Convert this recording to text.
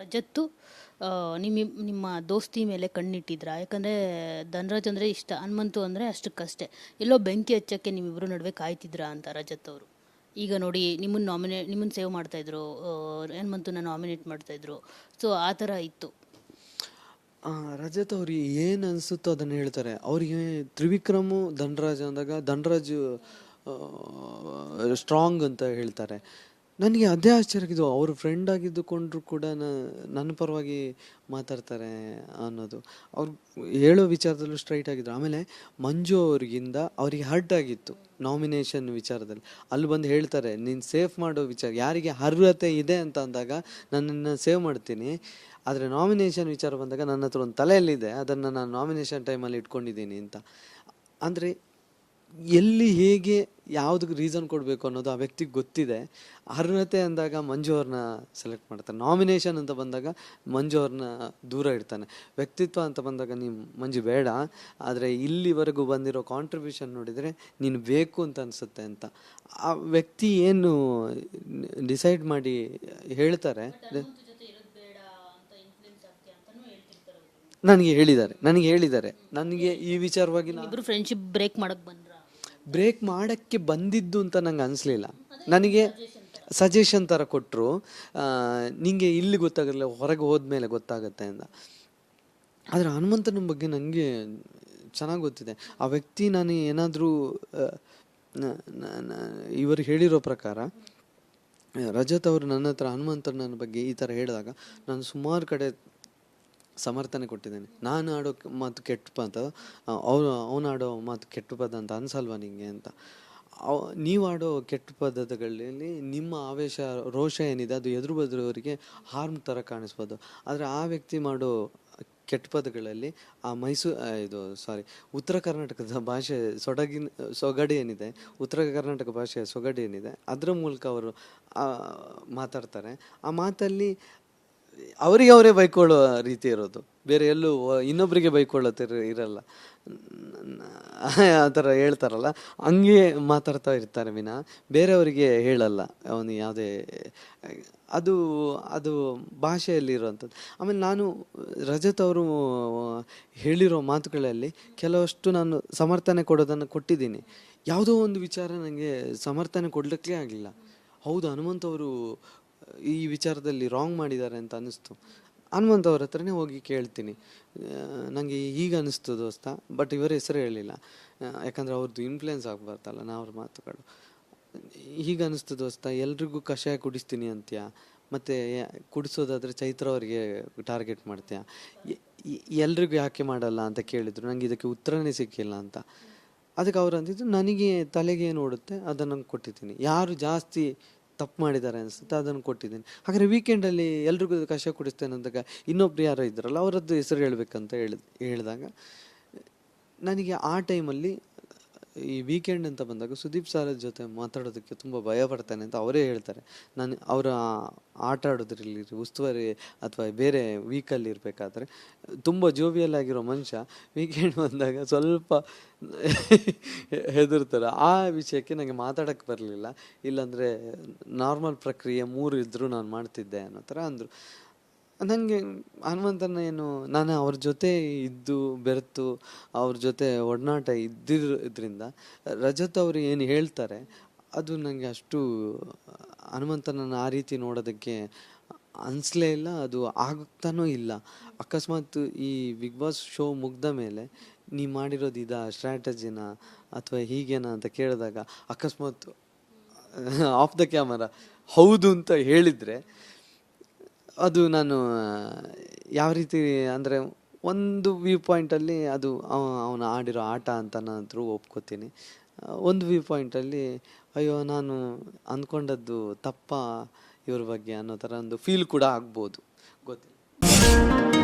ರಜತ್ತು ನಿಮ್ಮ ನಿಮ್ಮ ದೋಸ್ತಿ ಮೇಲೆ ಕಣ್ಣಿಟ್ಟಿದ್ರಾ? ಯಾಕಂದರೆ ಧನರಾಜ್ ಅಂದರೆ ಇಷ್ಟ, ಹನುಮಂತು ಅಂದರೆ ಅಷ್ಟಕ್ಕಷ್ಟೇ. ಎಲ್ಲೋ ಬೆಂಕಿ ಹಚ್ಚಕ್ಕೆ ನಿಮ್ಮಿಬ್ಬರು ನಡುವೆ ಕಾಯ್ತಿದ್ರಾ ಅಂತ ರಜತ್ ಅವರು. ಈಗ ನೋಡಿ ನಿಮ್ಮನ್ನು ನಾಮಿನೇ ನಿಮ್ಮನ್ನು ಸೇವ್ ಮಾಡ್ತಾಯಿದ್ರು ಹನುಮಂತನ ನಾಮಿನೇಟ್ ಮಾಡ್ತಾಯಿದ್ರು ಸೊ ಆ ಥರ ಇತ್ತು. ರಜತ್ ಅವ್ರಿಗೆ ಏನು ಅನಿಸುತ್ತೋ ಅದನ್ನು ಹೇಳ್ತಾರೆ. ಅವರಿಗೆ ತ್ರಿವಿಕ್ರಮು, ಧನರಾಜ್ ಅಂದಾಗ ಧನರಾಜ್ ಸ್ಟ್ರಾಂಗ್ ಅಂತ ಹೇಳ್ತಾರೆ. ನನಗೆ ಅದೇ ಆಶ್ಚರ್ಯ ಆಗಿದ್ದು ಅವ್ರ ಫ್ರೆಂಡ್ ಆಗಿದ್ದುಕೊಂಡ್ರು ಕೂಡ ನನ್ನ ಪರವಾಗಿ ಮಾತಾಡ್ತಾರೆ ಅನ್ನೋದು. ಅವ್ರು ಹೇಳೋ ವಿಚಾರದಲ್ಲೂ ಸ್ಟ್ರೈಟ್ ಆಗಿದ್ರು. ಆಮೇಲೆ ಮಂಜು ಅವ್ರಿಗಿಂದ ಅವರಿಗೆ ಹರ್ಟ್ ಆಗಿತ್ತು ನಾಮಿನೇಷನ್ ವಿಚಾರದಲ್ಲಿ. ಅಲ್ಲಿ ಬಂದು ಹೇಳ್ತಾರೆ, ನೀನು ಸೇಫ್ ಮಾಡೋ ವಿಚಾರ, ಯಾರಿಗೆ ಅರ್ಹತೆ ಇದೆ ಅಂತ ಅಂದಾಗ ನನ್ನನ್ನು ಸೇವ್ ಮಾಡ್ತೀನಿ. ಆದರೆ ನಾಮಿನೇಷನ್ ವಿಚಾರ ಬಂದಾಗ ನನ್ನ ಹತ್ರ ಒಂದು ತಲೆಯಲ್ಲಿದೆ, ಅದನ್ನು ನಾನು ನಾಮಿನೇಷನ್ ಟೈಮಲ್ಲಿ ಇಟ್ಕೊಂಡಿದ್ದೀನಿ ಅಂತ. ಅಂದರೆ ಎಲ್ಲಿ ಹೇಗೆ ಯಾವ್ದು ರೀಸನ್ ಕೊಡಬೇಕು ಅನ್ನೋದು ಆ ವ್ಯಕ್ತಿಗೆ ಗೊತ್ತಿದೆ. ಅರ್ಹತೆ ಅಂದಾಗ ಮಂಜು ಅವ್ರನ್ನ ಸೆಲೆಕ್ಟ್ ಮಾಡ್ತಾನೆ. ನಾಮಿನೇಷನ್ ಅಂತ ಬಂದಾಗ ಮಂಜು ಅವ್ರನ್ನ ದೂರ ಇಡ್ತಾನೆ. ವ್ಯಕ್ತಿತ್ವ ಅಂತ ಬಂದಾಗ ನೀನು ಮಂಜು ಬೇಡ ಆದರೆ ಇಲ್ಲಿವರೆಗೂ ಬಂದಿರೋ ಕಾಂಟ್ರಿಬ್ಯೂಷನ್ ನೋಡಿದರೆ ನೀನು ಬೇಕು ಅಂತ ಅನಿಸುತ್ತೆ ಅಂತ. ಆ ವ್ಯಕ್ತಿ ಏನು ಡಿಸೈಡ್ ಮಾಡಿ ಹೇಳ್ತಾರೆ? ನನಗೆ ಹೇಳಿದ್ದಾರೆ ನನಗೆ ಹೇಳಿದ್ದಾರೆ. ನನಗೆ ಈ ವಿಚಾರವಾಗಿ ಇಬ್ಬರು ಫ್ರೆಂಡ್ಶಿಪ್ ಬ್ರೇಕ್ ಮಾಡಕ್ಕೆ ಬಂದ್ರ ಬ್ರೇಕ್ ಮಾಡೋಕ್ಕೆ ಬಂದಿದ್ದು ಅಂತ ನಂಗೆ ಅನಿಸ್ಲಿಲ್ಲ. ನನಗೆ ಸಜೆಷನ್ ಥರ ಕೊಟ್ಟರು ನಿಂಗೆ ಇಲ್ಲಿ ಗೊತ್ತಾಗಲ್ಲ, ಹೊರಗೆ ಹೋದ್ಮೇಲೆ ಗೊತ್ತಾಗತ್ತೆ ಅಂತ. ಆದರೆ ಹನುಮಂತನ ಬಗ್ಗೆ ನನಗೆ ಚೆನ್ನಾಗಿ ಗೊತ್ತಿದೆ. ಆ ವ್ಯಕ್ತಿ ನಾನು ಏನಾದರೂ ಇವರು ಹೇಳಿರೋ ಪ್ರಕಾರ, ರಜತ್ ಅವರು ನನ್ನ ಹತ್ರ ಹನುಮಂತನ ಬಗ್ಗೆ ಈ ಥರ ಹೇಳಿದಾಗ, ನಾನು ಸುಮಾರು ಕಡೆ ಸಮರ್ಥನೆ ಕೊಟ್ಟಿದ್ದೇನೆ. ನಾನು ಆಡೋ ಮಾತು ಕೆಟ್ಟ ಪದ ಅವನು ಅವನು ಆಡೋ ಮಾತು ಕೆಟ್ಟ ಪದ ಅಂತ ಅನ್ಸಲ್ವಾ ನಿಮಗೆ ಅಂತ. ನೀವು ಆಡೋ ಕೆಟ್ಟ ಪದಗಳಲ್ಲಿ ನಿಮ್ಮ ಆವೇಶ, ರೋಷ ಏನಿದೆ ಅದು ಎದುರು ಬದುರವರಿಗೆ ಹಾರ್ಮ್ ಥರ ಕಾಣಿಸ್ಬೋದು. ಆದರೆ ಆ ವ್ಯಕ್ತಿ ಮಾಡೋ ಕೆಟ್ಟ ಪದಗಳಲ್ಲಿ ಆ ಮೈಸೂರು ಇದು ಸಾರಿ ಉತ್ತರ ಕರ್ನಾಟಕದ ಭಾಷೆ ಸೊಡಗಿನ, ಸೊಗಡಿ ಏನಿದೆ, ಉತ್ತರ ಕರ್ನಾಟಕ ಭಾಷೆಯ ಸೊಗಡು ಏನಿದೆ, ಅದರ ಮೂಲಕ ಅವರು ಮಾತಾಡ್ತಾರೆ. ಆ ಮಾತಲ್ಲಿ ಅವರಿಗೆ ಅವರೇ ಬೈಕೊಳ್ಳೋ ರೀತಿ ಇರೋದು. ಬೇರೆ ಎಲ್ಲೂ ಇನ್ನೊಬ್ಬರಿಗೆ ಬೈಕೊಳ್ಳೋ ಬೈಕೊಳ್ಳೋತಿರ ಇರಲ್ಲ. ಆ ಥರ ಹೇಳ್ತಾರಲ್ಲ. ಹಂಗೆ ಮಾತಾಡ್ತಾ ಇರ್ತಾರೆ ವಿನ. ಬೇರೆಯವರಿಗೆ ಹೇಳಲ್ಲ. ಅವನು ಯಾವುದೇ, ಅದು ಅದು ಭಾಷೆಯಲ್ಲಿರುವಂಥದ್ದು. ಆಮೇಲೆ ನಾನು ರಜತ್ ಅವರು ಹೇಳಿರೋ ಮಾತುಗಳಲ್ಲಿ ಕೆಲವಷ್ಟು ನಾನು ಸಮರ್ಥನೆ ಕೊಡೋದನ್ನು ಕೊಟ್ಟಿದ್ದೀನಿ. ಯಾವುದೋ ಒಂದು ವಿಚಾರ ನನಗೆ ಸಮರ್ಥನೆ ಕೊಡಲಿಕ್ಕೆ ಆಗಲಿಲ್ಲ. ಹೌದು, ಹನುಮಂತ್ ಅವರು ಈ ವಿಚಾರದಲ್ಲಿ ರಾಂಗ್ ಮಾಡಿದ್ದಾರೆ ಅಂತ ಅನ್ನಿಸ್ತು. ಹನುಮಂತ ಅವ್ರ ಹತ್ರನೇ ಹೋಗಿ ಕೇಳ್ತೀನಿ. ನನಗೆ ಈಗ ಅನ್ನಿಸ್ತು ದೋಸ್ತ ಬಟ್ ಇವರ ಹೆಸರು ಹೇಳಿಲ್ಲ. ಯಾಕಂದರೆ ಅವ್ರದ್ದು ಇನ್ಫ್ಲುಯೆನ್ಸ್ ಆಗಬಾರ್ದಲ್ಲ, ನಾ ಅವ್ರ ಮಾತುಗಳು. ಈಗ ಅನ್ನಿಸ್ತು ದೋಸ್ತ, ಎಲ್ರಿಗೂ ಕಷಾಯ ಕುಡಿಸ್ತೀನಿ ಅಂತ್ಯ? ಮತ್ತು ಕುಡಿಸೋದಾದರೆ ಚೈತ್ರ ಅವರಿಗೆ ಟಾರ್ಗೆಟ್ ಮಾಡ್ತೀಯ? ಎಲ್ರಿಗೂ ಯಾಕೆ ಮಾಡಲ್ಲ ಅಂತ ಕೇಳಿದ್ರು ನನಗೆ ಇದಕ್ಕೆ ಉತ್ತರನೇ ಸಿಕ್ಕಿಲ್ಲ ಅಂತ. ಅದಕ್ಕೆ ಅವ್ರು ಅಂದಿದ್ದು, ನನಗೆ ತಲೆಗೆ ಏನು ಓಡುತ್ತೆ, ಅದನ್ನು ಕೊಟ್ಟಿದ್ದೀನಿ. ಯಾರು ಜಾಸ್ತಿ ತಪ್ಪು ಮಾಡಿದ್ದಾರೆ ಅನಿಸುತ್ತೆ, ಅದನ್ನು ಕೊಟ್ಟಿದ್ದೀನಿ. ಹಾಗಾದರೆ ವೀಕೆಂಡಲ್ಲಿ ಎಲ್ರಿಗೂ ಕಷಾಯ ಕುಡಿಸ್ತೇನೆ ಅಂದಾಗ ಇನ್ನೊಬ್ರು ಯಾರೋ ಇದ್ದಾರಲ್ಲ, ಅವರದ್ದು ಹೆಸರು ಹೇಳಬೇಕಂತ ಹೇಳಿ ಹೇಳಿದಾಗ, ನನಗೆ ಆ ಟೈಮಲ್ಲಿ ಈ ವೀಕೆಂಡ್ ಅಂತ ಬಂದಾಗ ಸುದೀಪ್ ಸರ್ ಜೊತೆ ಮಾತಾಡೋದಕ್ಕೆ ತುಂಬ ಭಯ ಪಡ್ತಾನೆ ಅಂತ ಅವರೇ ಹೇಳ್ತಾರೆ. ನಾನು ಅವರ ಆಟ ಆಡೋದ್ರಲ್ಲಿ ಉಸ್ತುವಾರಿ ಅಥವಾ ಬೇರೆ ವೀಕಲ್ಲಿ ಇರಬೇಕಾದ್ರೆ ತುಂಬ ಜೋವಿಯಲ್ ಆಗಿರೋ ಮನುಷ್ಯ ವೀಕೆಂಡ್ ಬಂದಾಗ ಸ್ವಲ್ಪ ಹೆದರ್ತಾರೆ. ಆ ವಿಷಯಕ್ಕೆ ನನಗೆ ಮಾತಾಡೋಕ್ಕೆ ಬರಲಿಲ್ಲ. ಇಲ್ಲಾಂದರೆ ನಾರ್ಮಲ್ ಪ್ರಕ್ರಿಯೆ ಮೂರು ಇದ್ದರೂ ನಾನು ಮಾಡ್ತಿದ್ದೆ ಅನ್ನೋ ಥರ ಅಂದರು. ನನಗೆ ಹನುಮಂತನ ಏನು, ನಾನು ಅವ್ರ ಜೊತೆ ಇದ್ದು, ಬೆರೆತು, ಅವ್ರ ಜೊತೆ ಒಡನಾಟ ಇದ್ದಿರೋದ್ರಿಂದ ರಜತ್ ಅವರು ಏನು ಹೇಳ್ತಾರೆ, ಅದು ನನಗೆ ಅಷ್ಟು ಹನುಮಂತನನ್ನು ಆ ರೀತಿ ನೋಡೋದಕ್ಕೆ ಅನಿಸ್ಲೇ ಇಲ್ಲ, ಅದು ಆಗ್ತಾನೂ ಇಲ್ಲ. ಅಕಸ್ಮಾತ್ ಈ ಬಿಗ್ ಬಾಸ್ ಶೋ ಮುಗ್ದ ಮೇಲೆ ನೀ ಮಾಡಿರೋದು ಇದಾ, ಸ್ಟ್ರಾಟಜಿನ, ಅಥವಾ ಹೀಗೇನಾ ಅಂತ ಕೇಳಿದಾಗ ಅಕಸ್ಮಾತ್ ಆಫ್ ದ ಕ್ಯಾಮರಾ, ಹೌದು ಅಂತ ಹೇಳಿದರೆ ಅದು ನಾನು ಯಾವ ರೀತಿ ಅಂದರೆ ಒಂದು ವ್ಯೂ ಪಾಯಿಂಟಲ್ಲಿ ಅದು ಅವನು ಆಡಿರೋ ಆಟ ಅಂತ ನಾನು ಒಪ್ಕೋತೀನಿ. ಒಂದು ವ್ಯೂ ಪಾಯಿಂಟಲ್ಲಿ ಅಯ್ಯೋ, ನಾನು ಅಂದ್ಕೊಂಡದ್ದು ತಪ್ಪ ಇವ್ರ ಬಗ್ಗೆ ಅನ್ನೋ ಥರ ಒಂದು ಫೀಲ್ ಕೂಡ ಆಗ್ಬೋದು. ಗೊತ್ತಿಲ್ಲ.